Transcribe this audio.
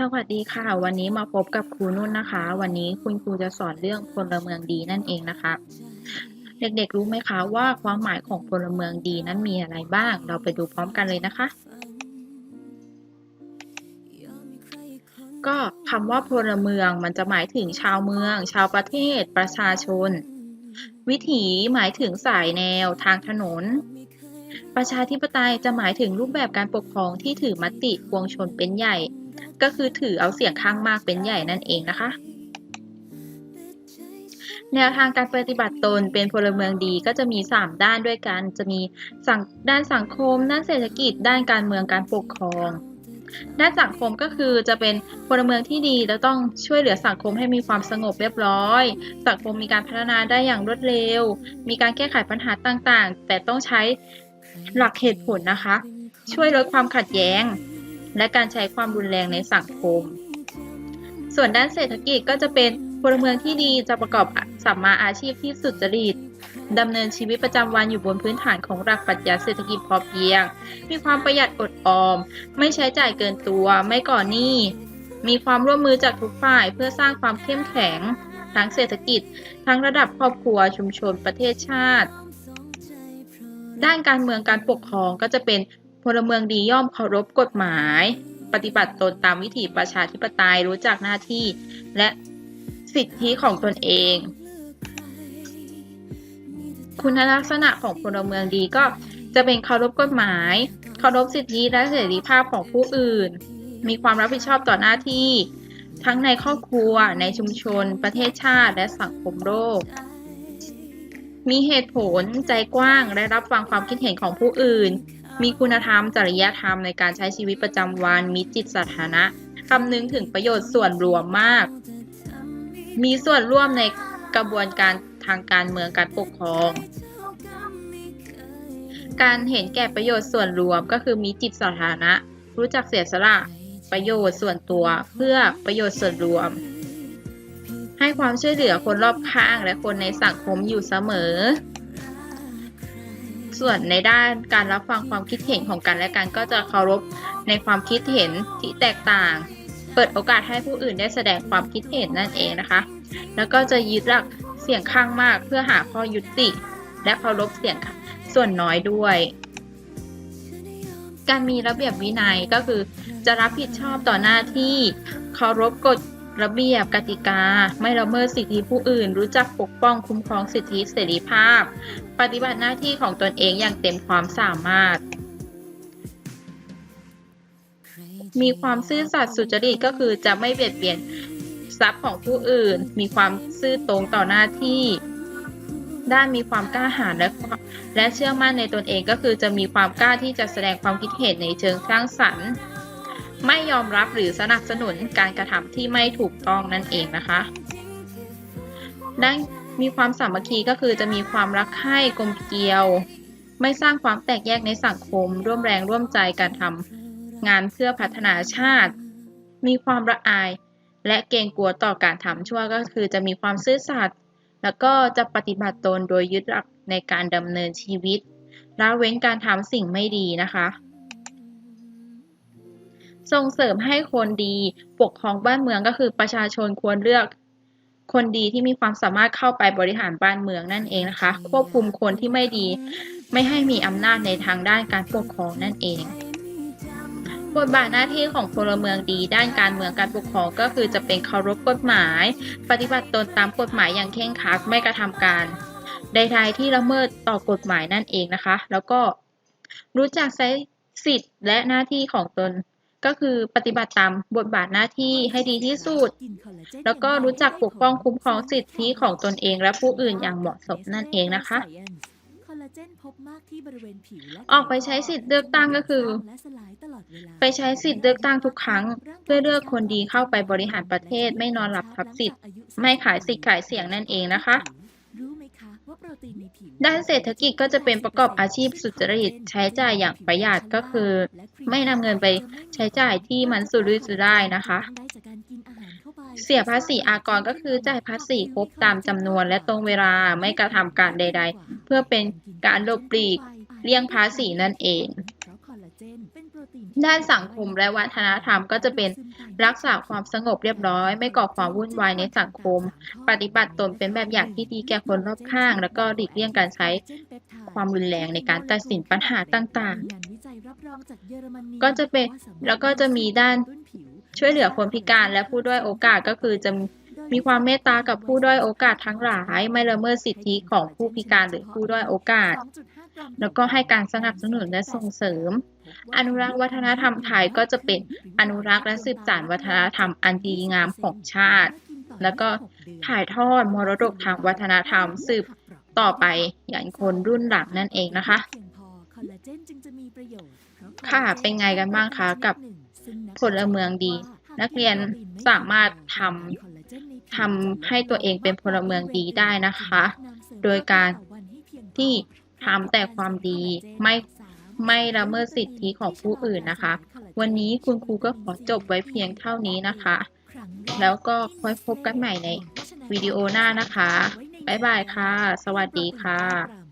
สวัสดีค่ะ วันนี้มาพบกับครูนุ่นนะคะ วันนี้คุณครูจะสอนเรื่องพลเมืองดีนั่นเองนะคะ เด็กๆรู้ไหมคะว่าความหมายของพลเมืองดีนั้นมีอะไรบ้าง เราไปดูพร้อมกันเลยนะคะ ก็คำว่าพลเมืองมันจะหมายถึงชาวเมือง ชาวประเทศ ประชาชน วิถีหมายถึงสายแนวทางถนน ประชาธิปไตยจะหมายถึงรูปแบบการปกครองที่ถือมติปวงชนเป็นใหญ่ ก็คือถือเอาเสียงข้างมากเป็นใหญ่นั่นเองนะคะ แนวทางการปฏิบัติตนเป็นพลเมืองดีก็จะมี 3 ด้านด้วยกัน จะมีด้านสังคม ด้านเศรษฐกิจ ด้านการเมืองการปกครอง ด้านสังคมก็คือจะเป็นพลเมืองที่ดีและต้องช่วยเหลือสังคมให้มีความสงบเรียบร้อย สังคมมีการพัฒนาได้อย่างรวดเร็ว มีการแก้ไขปัญหาต่างๆ แต่ต้องใช้หลักเหตุผลนะคะ ช่วยลดความขัดแย้ง และการใช้ความรุนแรงในสังคม ส่วนด้านเศรษฐกิจก็จะเป็นพลเมืองที่ดีจะประกอบสัมมาอาชีพที่สุจริตดำเนินชีวิตประจำวันอยู่บนพื้นฐานของหลักปรัชญาเศรษฐกิจพอเพียง มีความประหยัดอดออม ไม่ใช้จ่ายเกินตัว ไม่ก่อหนี้ มีความร่วมมือจากทุกฝ่ายเพื่อสร้างความเข้มแข็ง ทั้งเศรษฐกิจ ทั้งระดับครอบครัวชุมชนประเทศชาติ ด้านการเมืองการปกครองก็จะเป็น พลเมืองดีย่อมเคารพกฎหมาย ปฏิบัติตนตามวิถีประชาธิปไตยรู้จักหน้าที่และสิทธิของตนเอง คุณลักษณะของพลเมืองดีก็จะเป็นเคารพกฎหมาย เคารพสิทธิและเสรีภาพของผู้อื่น มีความรับผิดชอบต่อหน้าที่ ทั้งในครอบครัว ในชุมชน ประเทศชาติ และสังคมโลก มีเหตุผลใจกว้างและรับฟังความคิดเห็นของผู้อื่น มีคุณธรรม จริยธรรมในการใช้ชีวิตประจำวัน มีจิตสาธารณะคำนึงถึงประโยชน์ส่วนรวมมาก มีส่วนร่วมในกระบวนการทางการเมืองการปกครอง การเห็นแก่ประโยชน์ส่วนรวมก็คือมีจิตสาธารณะ รู้จักเสียสละประโยชน์ส่วนตัวเพื่อประโยชน์ส่วนรวม ให้ความช่วยเหลือคนรอบข้างและคนในสังคมอยู่เสมอ ส่วนในด้านการรับฟังความคิดเห็นของกันและกันก็จะเคารพในความคิดเห็นที่แตกต่าง เปิดโอกาสให้ผู้อื่นได้แสดงความคิดเห็นนั่นเองนะคะ แล้วก็จะยึดหลักเสียงข้างมากเพื่อหาข้อยุติ และเคารพเสียงส่วนน้อยด้วย การมีระเบียบวินัยก็คือจะรับผิดชอบต่อหน้าที่เคารพกฎ ระเบียบกติกา ไม่ละเมิดสิทธิผู้อื่น รู้จักปกป้องคุ้มครองสิทธิเสรีภาพ ปฏิบัติหน้าที่ของตนเองอย่างเต็มความสามารถ มีความซื่อสัตย์สุจริตก็คือจะไม่เบียดเบียนทรัพย์ของผู้อื่น มีความซื่อตรงต่อหน้าที่ ด้านมีความกล้าหาญและและเชื่อมั่นในตนเองก็คือจะมีความกล้าที่จะแสดงความคิดเห็นในเชิงสร้างสรรค์ ไม่ยอมรับหรือสนับสนุนการกระทำที่ไม่ถูกต้องนั่นเองนะคะด้านมีความสามัคคีก็คือจะมีความรักใคร่กลมเกลียว ไม่สร้างความแตกแยกในสังคม ร่วมแรงร่วมใจการทำงานเพื่อพัฒนาชาติ มีความละอาย และเกรงกลัวต่อการทำชั่วก็คือจะมีความซื่อสัตย์แล้วก็จะปฏิบัติตนโดยยึดหลักในการดำเนินชีวิตละเว้นการทำสิ่งไม่ดีนะคะ ส่งเสริมให้คนดี ปกครองบ้านเมืองก็คือประชาชนควรเลือกคนดีที่มีความสามารถเข้าไปบริหารบ้านเมืองนั่นเองนะคะ ควบคุมคนที่ไม่ดี ไม่ให้มีอำนาจในทางด้านการปกครองนั่นเอง บทบาทหน้าที่ของพลเมืองดีด้านการเมืองการปกครองก็คือจะเป็นเคารพกฎหมาย ปฏิบัติตนตามกฎหมายอย่างเคร่งครัดไม่กระทำการใดๆที่ละเมิดต่อกฎหมายนั่นเองนะคะ แล้วก็รู้จักใช้สิทธิ์และหน้าที่ของตน ก็คือปฏิบัติตามบทบาทหน้าที่ให้ดีที่สุด แล้วก็รู้จักปกป้องคุ้มครองสิทธิของตนเองและผู้อื่นอย่างเหมาะสมนั่นเองนะคะ ออกไปใช้สิทธิ์เลือกตั้งก็คือ ไปใช้สิทธิ์เลือกตั้งทุกครั้ง เพื่อเลือกคนดีเข้าไปบริหารประเทศไม่นอนหลับทับสิทธิ์ ไม่ขายสิทธิ์ขายเสียงนั่นเองนะคะ ด้านเศรษฐกิจก็จะเป็นประกอบอาชีพสุจริตใช้จ่ายอย่างประหยัดก็คือ ไม่นำเงินไปใช้จ่ายที่มันสุรุ่ยสุร่ายนะคะเข้าไปเสียภาษีอากรก็คือจ่ายภาษีครบตามจำนวนและตรงเวลาไม่กระทำการใด ๆ เพื่อเป็นการหลบหลีกเลี่ยงภาษีนั่นเอง ด้านสังคมและวัฒนธรรมก็จะเป็นรักษาความสงบเรียบร้อย ไม่ก่อความวุ่นวายในสังคม ปฏิบัติตนเป็นแบบอย่างที่ดีแก่คนรอบข้าง แล้วก็หลีกเลี่ยงการใช้ความรุนแรงในการตัดสินปัญหาต่างๆ ก็จะเป็นแล้วก็จะมีด้านช่วยเหลือคนพิการและผู้ด้อยโอกาสก็คือจะ มีความเมตตากับผู้ด้อยโอกาสทั้งหลาย ไม่ละเมิดสิทธิของผู้พิการหรือผู้ด้อยโอกาส แล้วก็ให้การสนับสนุนและส่งเสริม อนุรักษ์วัฒนธรรมไทยก็จะเป็นอนุรักษ์และสืบสานวัฒนธรรมอันดีงามของชาติ แล้วก็ถ่ายทอดมรดกทางวัฒนธรรมสืบต่อไปอย่างคนรุ่นหลังนั่นเองนะคะ ค่ะ เป็นไงกันบ้างคะกับพลเมืองดี นักเรียนสามารถทำ ทำให้ตัวเองเป็นพลเมืองดีได้นะคะ โดยการที่ทำแต่ความดีไม่ไม่ละเมิดสิทธิของผู้อื่นนะคะ วันนี้คุณครูก็ขอจบไว้เพียงเท่านี้นะคะ แล้วก็ค่อยพบกันใหม่ในวิดีโอหน้านะคะ บ๊ายบายค่ะ สวัสดีค่ะ